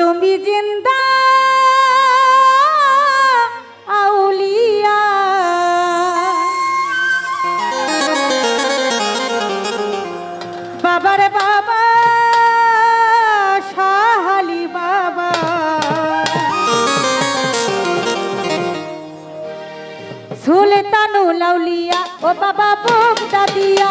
তুমি জিন্দা আউলিয়া। বাবার বাবা শাহালি বাবা। সুলতানুল লাউলিয়া ও বাবা বোক দাদিয়া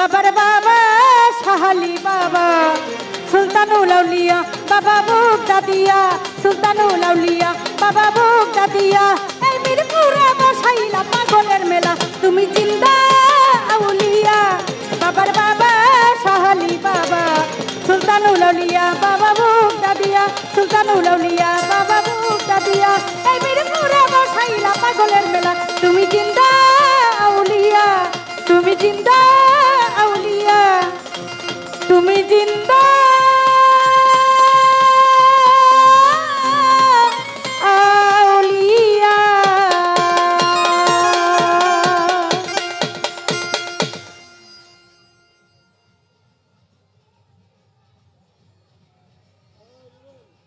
বাবার বাবা, সাহালি বাবা সুলতানু আউলিয়া, বাবা বুক দাদিয়া সুলতানু আউলিয়া, বাবা বুক দাদিয়া এই মিরপুরে বসাইলা পাগলের মেলা, তুমি জিন্দা আউলিয়া। বাবার বাবা, সাহালি বাবা সুলতানু আউলিয়া, বাবা বুক দাদিয়া সুলতানু আউলিয়া।